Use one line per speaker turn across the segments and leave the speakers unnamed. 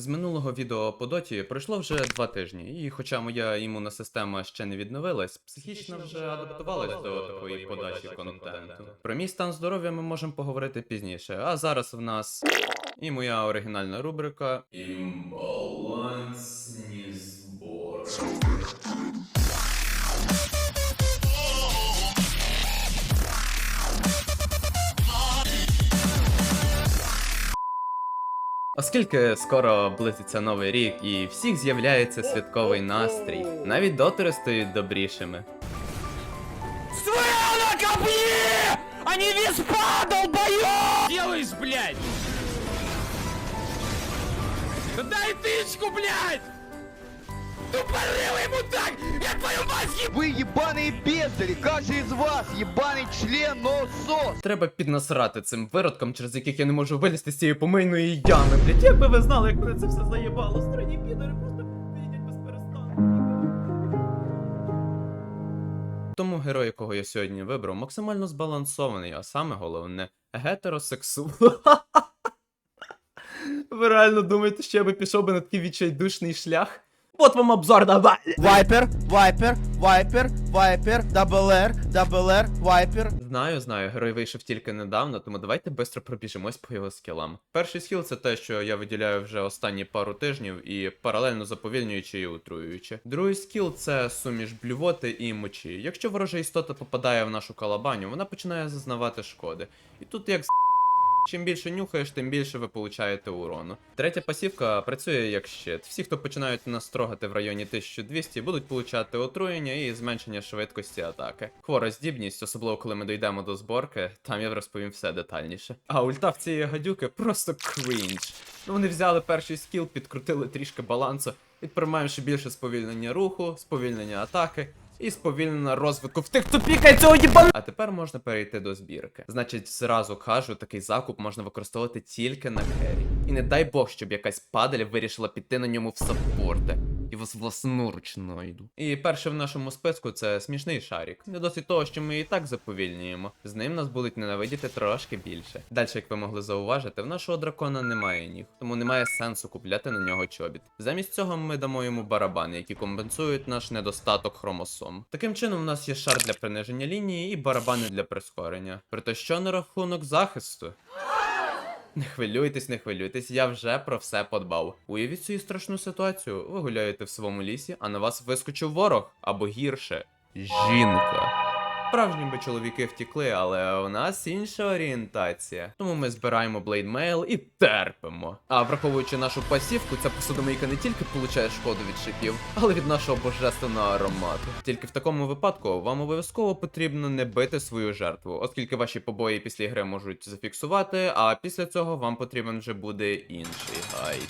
З минулого відео по доті пройшло вже два тижні, і хоча моя імунна система ще не відновилась, психічно вже адаптувалась до такої подачі контенту. Про мій стан здоров'я ми можемо поговорити пізніше, а зараз в нас і моя оригінальна рубрика Імбалансні збори. Оскільки скоро близиться новий рік і всіх з'являється святковий настрій, навіть дотери стають добрішими.
Своя на копье! А не виспа, долбоёб! Делаешь, блядь! Да дай тычку, блядь! Тупорылый мудак! Я твою мать еб...
Вы ебаные бездари, каждый из вас ебаный член носос.
Треба піднасрати цим виродкам, через яких я не можу вилізти з цієї помийної ями. Блять, якби ви знали, як мене це все заєбало. Странні підори просто їдять без перестанку. Тому герой, якого я сьогодні вибрав, максимально збалансований, а саме головне гетеросексуал. Ви реально думаєте, що я би пішов би на такий відчайдушний шлях? От вам обзор, давай!
Вайпер, вайпер, вайпер, вайпер, дабл Р, дабл Р, вайпер.
Знаю, знаю, герой вийшов тільки недавно, тому давайте швидко пробіжимось по його скілам. Перший скіл це те, що я виділяю вже останні пару тижнів і паралельно заповільнюючи і утруюючи. Другий скіл це суміш блювоти і мочі. Якщо ворожа істота попадає в нашу калабаню, вона починає зазнавати шкоди. І тут як з Чим більше нюхаєш, тим більше ви получаєте урону. Третя пасівка працює як щит. Всі, хто починають нас трогати в районі 1200, будуть получати отруєння і зменшення швидкості атаки. Хвора здібність, особливо коли ми дійдемо до зборки, там я розповім все детальніше. А ульта в цієї гадюки просто крінж. Ну вони взяли перший скіл, підкрутили трішки балансу, відприймаючи більше сповільнення руху, сповільнення атаки. І сповільнена розвитку в тих, хто пікає цього їбана. А тепер можна перейти до збірки. Значить, зразу кажу, такий закуп можна використовувати тільки на кері. І не дай Бог, щоб якась падаль вирішила піти на ньому в саппорти. І вас власноруч знайду. І перше в нашому списку це смішний шарік. Не досить того, що ми і так заповільнюємо. З ним нас будуть ненавидіти трошки більше. Далі, як ви могли зауважити, в нашого дракона немає ніг, тому немає сенсу купляти на нього чобіт. Замість цього ми дамо йому барабани, які компенсують наш недостаток хромосом. Таким чином, у нас є шар для приниження лінії і барабани для прискорення. Проте що на рахунок захисту? Не хвилюйтесь, не хвилюйтесь, я вже про все подбав. Уявіть цю страшну ситуацію. Ви гуляєте в своєму лісі, а на вас вискочив ворог або гірше жінка. Справжні би чоловіки втікли, але у нас інша орієнтація. Тому ми збираємо блейдмейл і терпимо. А враховуючи нашу пасівку, ця посудомийка не тільки получає шкоду від шипів, але від нашого божественного аромату. Тільки в такому випадку вам обов'язково потрібно не бити свою жертву, оскільки ваші побої після гри можуть зафіксувати, а після цього вам потрібен вже буде інший гайд.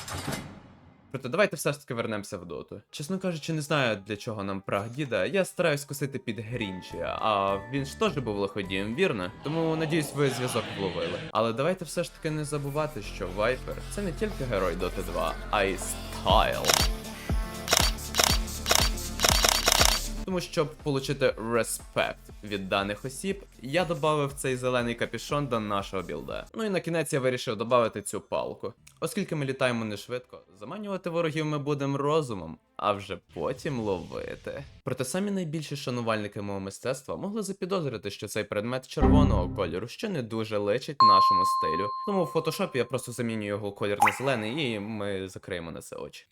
Проте давайте все ж таки вернемося в доту. Чесно кажучи, не знаю для чого нам праг діда. Я стараюсь косити під Грінчі, а він ж теж був лиходієм, вірно? Тому надіюсь, ви зв'язок вловили. Але давайте все ж таки не забувати, що Вайпер це не тільки герой Доти 2, а й стайл. Тому щоб отримати респект від даних осіб, я додав цей зелений капюшон до нашого білда. Ну і на кінець я вирішив додати цю палку. Оскільки ми літаємо не швидко, заманювати ворогів ми будемо розумом, а вже потім ловити. Проте самі найбільші шанувальники мого мистецтва могли запідозрити, що цей предмет червоного кольору ще не дуже личить нашому стилю. Тому в фотошопі я просто замінюю його колір на зелений, і ми закриємо на це очі.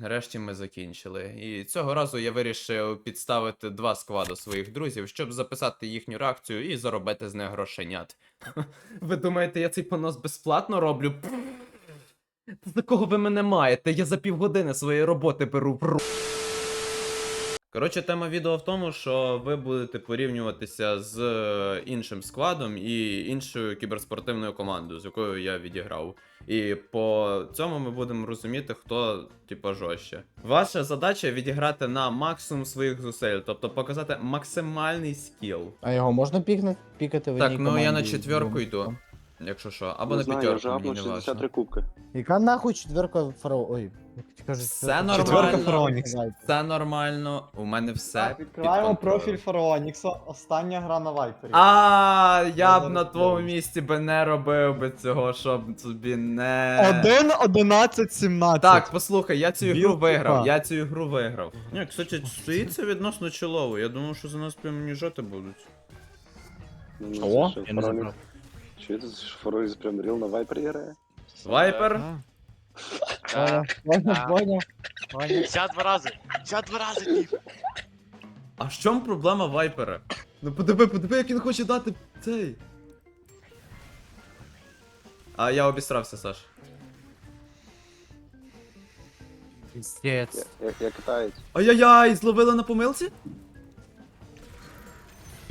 Нарешті ми закінчили. І цього разу я вирішив підставити два сквади своїх друзів, щоб записати їхню реакцію і заробити з них грошенят. Ви думаєте, я цей понос безплатно роблю? За кого ви мене маєте? Я за півгодини своєї роботи беру в. Коротше, тема відео в тому, що ви будете порівнюватися з е, іншим складом і іншою кіберспортивною командою, з якою я відіграв. І по цьому ми будемо розуміти, хто типу жорстче. Ваша задача відіграти на максимум своїх зусиль, тобто показати максимальний скіл.
А його можна пікнути? Пікати в
Так,
одній
ну я на
команді
четверку
з
йду. Якщо що, або
Не
на п'ятерку, мені не
63
важно.
кубки.
Яка нахуй четверка фараон? Ой, кажуть,
Все
четверка
нормально.
Фараонікс.
Все нормально, у мене все.
Так,
під
відкриваємо
контролем.
профіль Фараонікса. Остання гра на Вайпері.
А, я б на твоєму місці би не робив би цього, щоб собі не.
1, 11, 17.
Так, послухай, я цю ігру виграв, я цю ігру виграв. Ні, кстати, стоїться відносно чолово. Я думав, що за нас прям ніжати будуть.
Ну,
Чого? Я не забрав.
Чи це Фараонікс прям ріл на Вайпері грає?
Вайпер.
А.
Поняв, поняв, поняв.
52 рази! 52 рази тіп!
А в чому проблема Вайпера? Ну подиви, подиви, як він хоче дати цей. А я обістрався, Саш.
Піздець.
Я, я, я китаєць.
Ай-яй-яй, зловили на помилці?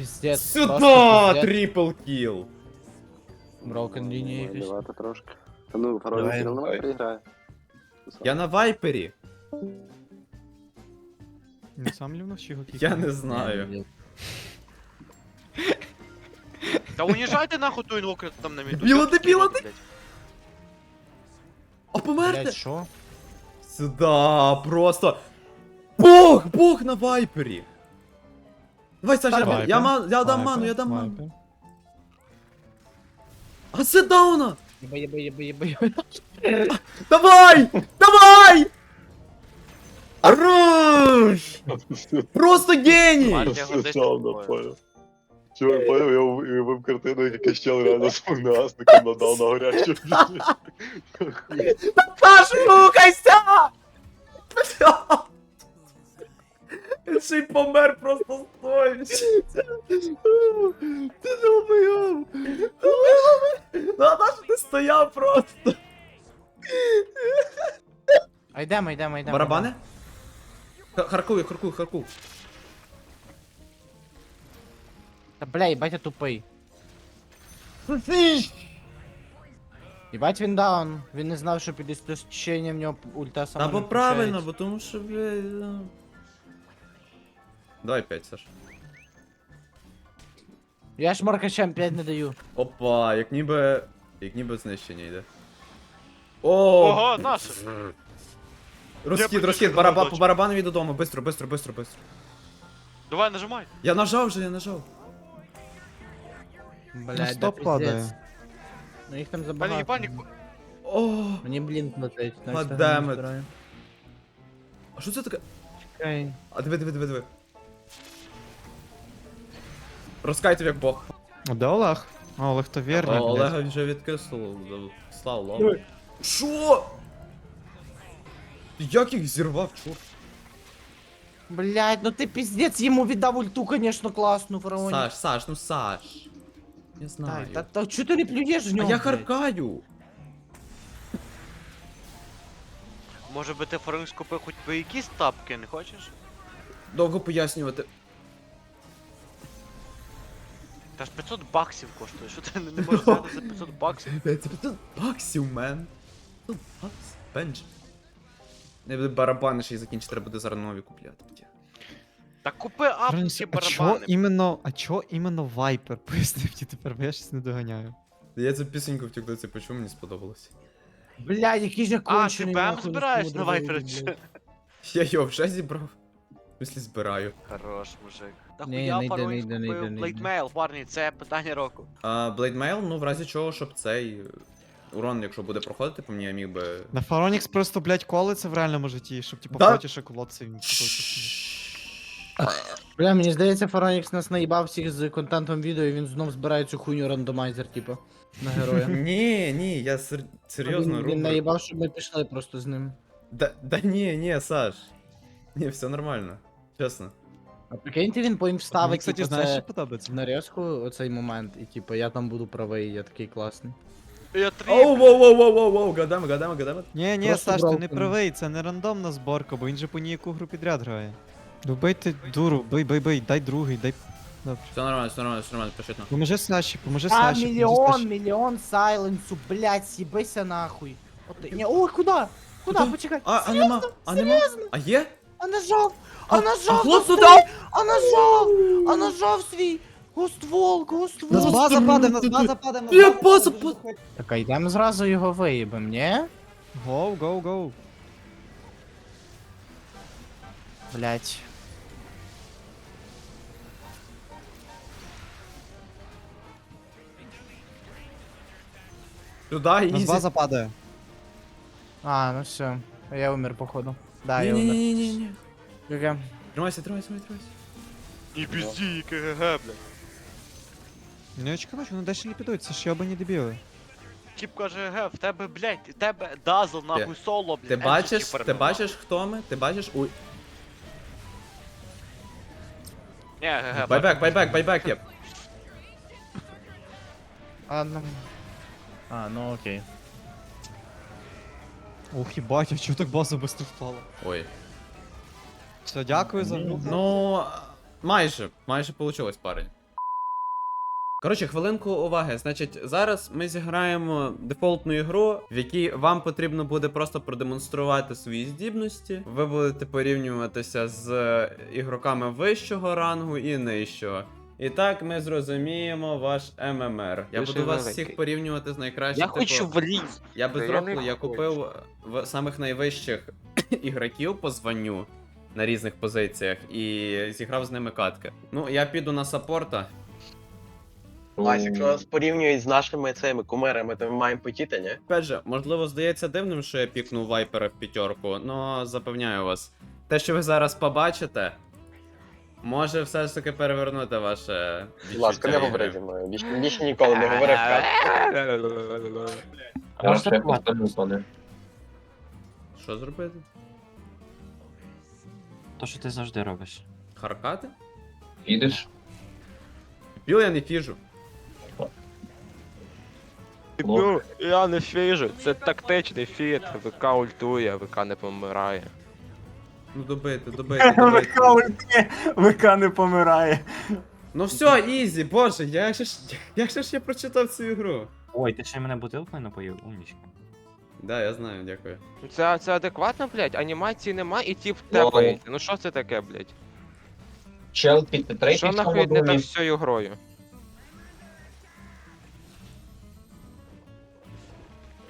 Сюда!
просто.
Трипл кіл!
Брокен лінії якісь.
Малювати трошки. Та ну, Фараонікс
Давай.
ріл на Вайпері грає.
Я на Вайпері.
Він сам лівнув чи його
Я не знаю.
Та уніжайте нахуй ту інвокер там на міду.
Дебіла, дебіла,
блядь.
А померти?
Блять, що?
Сюда, просто. Бог! Бог на Вайпері! Давай, Саша, я,
Вайпер.
я, ма- я дам ману, я дам ману. А сетдауна!
Єба, єба, єба, єба, єба.
Давай! Давай! Хорош! Просто геній!
Гордись тобою.
Чувак, поняв, я уявив картину, як якийсь чел реально з вогнегасником надав на горячу.
Саш, рухайся! Він ще й помер просто стоячи. Ти долбойов! Ну наш ти стояв просто.
А йдемо, йдемо, йдемо.
Барабани? Харкуй, харкуй, харкуй.
Та бля, їбать я тупий. Їбать він даун. Він не знав, що під істощенням в нього ульта сама
Та
не
бо правильно, бо тому що, блядь, ну. Давай 5, Саш.
Я ж маркачем 5 не даю.
Опа, як ніби. Як ніби знищення йде. О!
Ого, наше!
Розхід,
Я
розхід,
почув,
бараба, по барабанові додому, бистро, бистро, бистро, бистро.
Давай, нажимай!
Я нажав вже, я нажав.
Блядь,
Ну,
да
стоп
пиздец.
падає.
Ну їх там
Та не
забагато.
їбальник.
О,
Мені блінк летить. навіть
God damn it. а що це таке?
Окей.
А диви, диви, диви, диви. Розкайтив як Бог.
А де Олег? А, Олег то вірний,
О,
блядь.
Олега вже відкисло. Слава лаву. Що? Як їх зірвав, чорт?
Блядь, ну ти пиздец йому віддав ульту, конечно, класну, фараоні.
Саш, Саш, ну Саш. Я
Та,
знаю.
та, та чого ти не плюєш в
А я
блядь?
харкаю.
Може би ти Фаринг купив хоч би якісь тапки, не хочеш?
Довго пояснювати.
Та ж 500 баксів коштує, що ти не, можеш взяти за 500 баксів?
Це 500 баксів, мен. 500 баксів. Бенч. Не буде барабани ще й закінчити, треба буде зараз нові купляти.
Та купи
Раніше, А чо
барабани.
іменно, а чо іменно Вайпер? Поясни мені тепер, бо я щось не доганяю.
Я цю пісеньку в тіктоці почув, мені сподобалося.
Блядь, який же
А, ти
кончений.
БМ
нахуй,
збираєш на Вайпер чи?
Я його вже зібрав. В збираю.
Хорош, мужик. Та
Ні,
хуя
не йде, не йде, не йде,
купив
не йде.
Блейдмейл, парні, це питання року.
А Blade ну в разі чого, щоб цей урон, якщо буде проходити по мені, я міг би.
На Фаронікс просто, блядь, колиться в реальному житті, щоб типу
Да.
хочеш колоться він.
Бля, мені здається, Фаронікс нас наїбав всіх з контентом відео, і він знов збирає цю хуйню рандомайзер, типу, на героя.
Ні, ні, я сер... серйозно
він, він
рубрик.
наїбав, щоб ми пішли просто з ним.
Да, да ні, ні, Саш. Ні, все нормально. Чесно.
А прикиньте, він поїм
Мені,
вставить,
кстати,
типу,
знаєш,
це
що подобається?
в нарізку оцей момент, і типу, я там буду правий, я такий класний.
Я
Оу, воу, воу, воу, воу, воу, гадами, гадами, гадами.
Ні, ні,
Просто
Саш, ти не
broken.
правий, це не рандомна зборка, бо він же по ніяку гру підряд грає. Вбий ти дуру, бий, бий, бий, дай другий, дай. Добре.
Все нормально, все нормально, все нормально, пишіть на.
Поможи Саші, поможи
А,
Саші. поможи
мільйон,
Саші.
мільйон сайленсу, блядь, сібися нахуй. От, ти- ні, ой? Куди? Куди? Почекай.
А, а нема, а нема? А є?
А нажав!
А-
нажав!
а хлопцю
свій!
дав?
А нажав! А нажав свій! Гоствол, гоствол.
Нас база падає, нас база падає, нас
Я база
падає.
Так, а йдемо зразу його виїбем, ні?
Гоу, гоу, гоу.
Блять.
Туди,
Нас
ізі.
база падає.
А, ну все. Я умер, походу. Да, я умер.
Ні-ні-ні-ні.
ГГ.
Тримайся, тримайся, тримайся.
І пізді, КГГ, блядь.
Ну я чекаю, вони далі не підуть, це ж йобані дебіли.
Тіп каже, ГГ, в тебе, блядь, в тебе дазл нахуй соло, блядь.
Ти
Енчі
бачиш,
Чіпер
ти
нема.
бачиш, хто ми? Ти бачиш? Уй.
Ні, ГГ,
Байбек, байбек, байбек є.
А, ну. А, ну окей.
Ох, їбать, а чого так база швидко впала?
Ой.
Все, дякую за гру.
Ну, майже, майже получилось, парень. Коротше, хвилинку уваги. Значить, зараз ми зіграємо дефолтну ігру, в якій вам потрібно буде просто продемонструвати свої здібності. Ви будете порівнюватися з ігроками вищого рангу і нижчого. І так ми зрозуміємо ваш ММР. Я буду вас
великий.
всіх порівнювати з найкращим.
Я
типу,
хочу в ліс.
Я без
Та я
я купив в самих найвищих ігроків по званню на різних позиціях і зіграв з ними катки. Ну, я піду на саппорта.
Вась, якщо нас порівнюють з нашими цими кумирами, то ми маємо потіти, ні?
Опять же, можливо, здається дивним, що я пікнув вайпера в п'ятерку, але запевняю вас, те, що ви зараз побачите, може все ж таки перевернути ваше.
Будь ласка, не
відчуття
говори
ігри.
зі мною. Більше, більше ніколи не говори в кат.
Можна я поставлю зони.
Що зробити?
То, що ти завжди робиш.
Харкати?
Підеш?
Біл я не фіжу.
Ну, я не фіжу, це тактичний фіт, ВК ультує, ВК не помирає.
Ну добити, добити, добити.
ВК не помирає.
Ну все, ізі, боже, як же ж, як же ж я прочитав цю ігру?
Ой, ти ще мене бутилкою напоїв, умнічка.
Да, я знаю, дякую.
Це, це адекватно, блядь, анімації нема і тип
Ну,
тепається. Ну що це таке, блядь?
Чел під
Що нахуй не так з цією грою?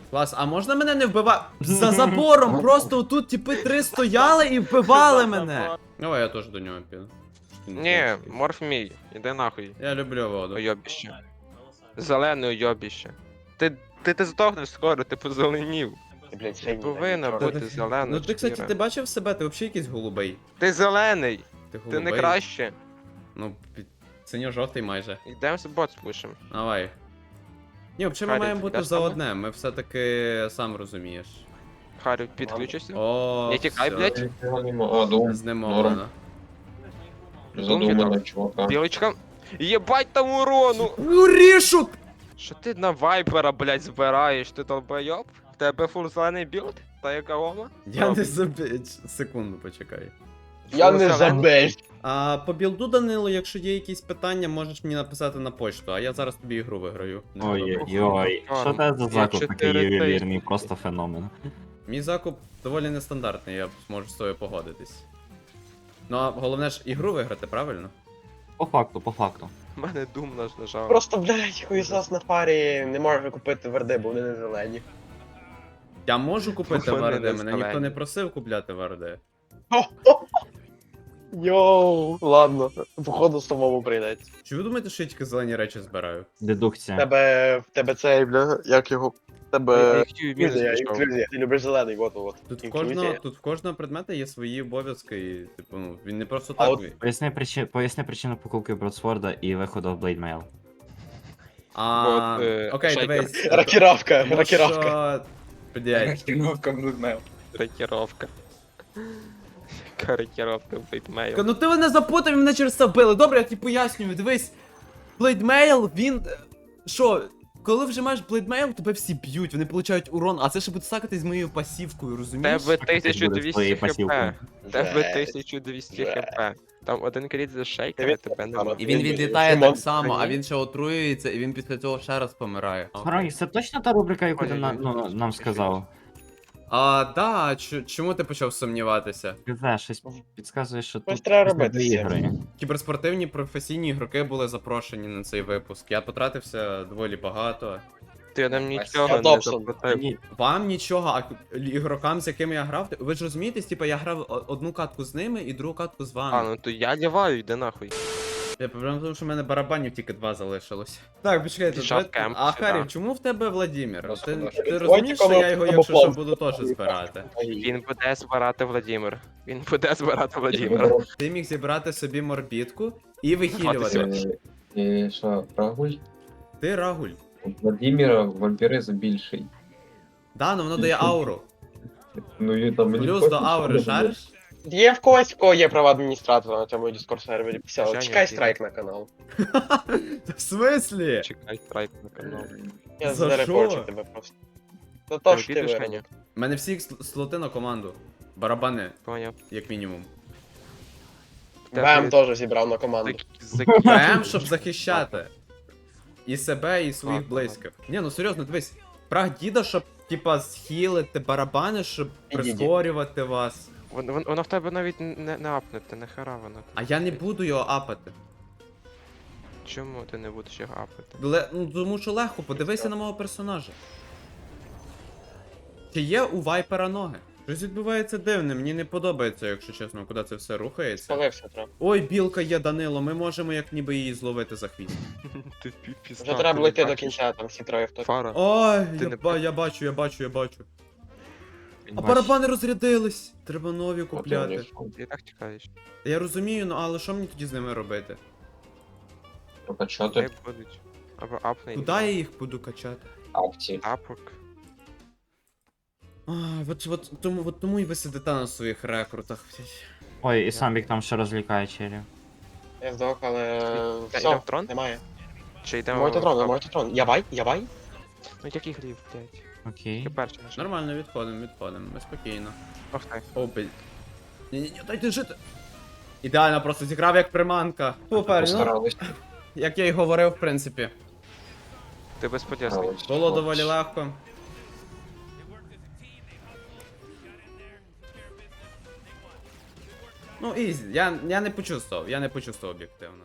Клас, а можна мене не вбивати? За забором просто тут типи три стояли і вбивали мене. Давай я теж до нього піду.
Ні, морф мій, іди нахуй,
Я люблю воду.
уйобіще. Зелене уйобіще. Ти, ти, ти здохнеш скоро, ти позеленів.
Ти, блядь,
Ти повинна бути
ти-
зелена
Ну ти, кстати,
шкіра.
ти бачив себе, ти взагалі якийсь голубий.
Ти зелений,
Ти
ти
голубий.
не краще.
Ну, під- синьо-жовтий майже.
Йдемо з бот спушим.
Давай. Ні, взагалі ми
Харі,
маємо бути
йдеш
за
за
одне, ми все-таки сам розумієш.
Харю, підключишся?
О,
Не тікай,
всьо,
блядь.
А, дум.
Знемовлено.
Задумано, чувака.
Білочка. Єбать там урону!
Ну рішу!
Що ти на вайпера, блядь, збираєш? Ти долбойоб? В тебе фул зелений білд? Та яка ома?
Я не забив. Секунду, почекай.
Я не
Зелений.
А по білду, Данило, якщо є якісь питання, можеш мені написати на почту, а я зараз тобі ігру виграю. Не
Ой,
подобається.
ой, що це за закуп такий ювелірний, просто феномен.
Мій закуп доволі нестандартний, я зможу з тобою погодитись. Ну а головне ж ігру виграти, правильно?
По факту, по факту.
У мене дум наш нажав.
Просто, блядь, хуєсос на фарі не може купити верди, бо вони не зелені.
Я можу купити варди, мене ніхто не просив купляти варди.
Йоу, ладно, походу самому прийдеться.
Чи ви думаєте, що я тільки зелені речі збираю?
Дедукція.
тебе, в тебе цей, бля, як його, в тебе... Інклюзія, інклюзія. Ти любиш зелений, от, от.
Тут в
Інклюзія.
кожного, тут в кожного предмета є свої обов'язки, і типу, ну, він не просто
А
так.
от
Поясни, причи... Поясни причину покупки Бродсворда і виходу в Blade Mail.
А,
От, е,
окей,
шейкер.
дивись.
Рокіровка,
Тому
рокіровка.
що... Блядь.
Рокіровка бейтмейл.
Ну ти мене запутав і мене через це вбили. Добре, я тобі пояснюю. Дивись. Блейдмейл, він. е, Що, коли вжимаєш блейдмейл, тебе всі б'ють, вони получають урон, а це ще буде стакати з моєю пасівкою, розумієш?
Тебе
Так, це
1200
твоєю
хп.
пасівкою.
Тебе
Жесть.
1200
Жесть.
хп. Там один кріт за шейкера,
Він
тебе
так само.
І він
Він
відлітає так само, а він ще отруюється, і він після цього ще раз помирає.
Фаронік, це точно та рубрика, яку ти на... Ну, нам сказав?
А, да, ч- чому ти почав сумніватися?
ГЗ, щось підказує, що
Щось
тут
треба
щось не
робити з цим.
доіграє.
Кіберспортивні професійні ігроки були запрошені на цей випуск. Я потратився доволі багато.
Ти нам нічого не
Добсон.
заплатив.
Ні,
Вам нічого, а ігрокам, з якими я грав, ви ж розумієте, типа я грав о- одну катку з ними і другу катку з вами.
А, ну то я ліваю, йди нахуй.
Я проблема в тому, що в мене барабанів тільки два залишилось. Так, почекайте,
Пішов
давайте-
кемп
а
сюди.
Харів, чому в тебе Владімір? Ти, ти розумієш, що я його, якщо що, буду теж збирати?
Він буде збирати Владимир. Він буде збирати Владимира.
Ти міг зібрати собі морбітку і вихилювати.
Хватить.
Що, Рагуль?
Ти рагуль.
У Владимира вампіризм більший.
Да, ну воно дає ауру.
Ну там мені
Плюс
пофіг,
до
що
аури,
буде.
шариш?
Є в когось, в кого є права адміністратора на цьому Discord сервері. Все,
Звичайно,
чекай
є.
страйк на канал.
В смислі?
Чекай страйк на канал.
Я
За
зарепорчу
що?
тебе просто. За то, що ти виграв.
У мене всі сл- слоти на команду. Барабани,
Поняв.
як мінімум.
БМ теж зібрав на команду.
ПМ, щоб захищати. І себе, і своїх
Ладно,
близьких. Ні, ну серйозно, дивись. Праг діда, щоб, типа, схилити барабани, щоб прискорювати вас.
Воно, воно- воно в тебе навіть не, не апнете, нахера воно.
А я не буду його апати.
Чому ти не будеш його апати?
Ле... Ну, тому що легко, подивися на мого персонажа. Чи є у вайпера ноги? Щось відбувається дивне, мені не подобається, якщо чесно, куди це все рухається.
Спалився треба.
Ой, білка є Данило, ми можемо як ніби її зловити за хвіст.
Ти пі-
Вже треба
не
йти до
бачиш?
кінця, там всі троє в топ.
Фара.
Ой,
Ти
я,
не
ба- я бачу, я бачу, я бачу. А барабани розрядились. Треба нові купляти.
Ти так чекаєш.
Я розумію, ну але що мені тоді з ними робити?
Прокачати
будуть. Або апне
Куди я їх буду качати?
акції.
Апок.
А, от, от, тому, от тому і ви сидите на своїх рекрутах.
Ой, і самбік там ще розлікає челів.
Я здох, але... Все,
в трон?
немає.
Чи йдемо...
Можете трон,
в ап?
можете трон. Явай, явай.
Ну який грів, блядь.
Окей.
Ти перший наш.
Нормально, відходимо, відходимо, ми спокійно.
Ох.
О, блін. Ні-ні-ні, дайте жити. Ідеально просто зіграв як приманка. Супер, ну,
Постарались.
як я й говорив, в принципі.
Ти безподясний.
Було доволі легко. Ну, ізі, я, я не почувствував, я не почувствував об'єктивно.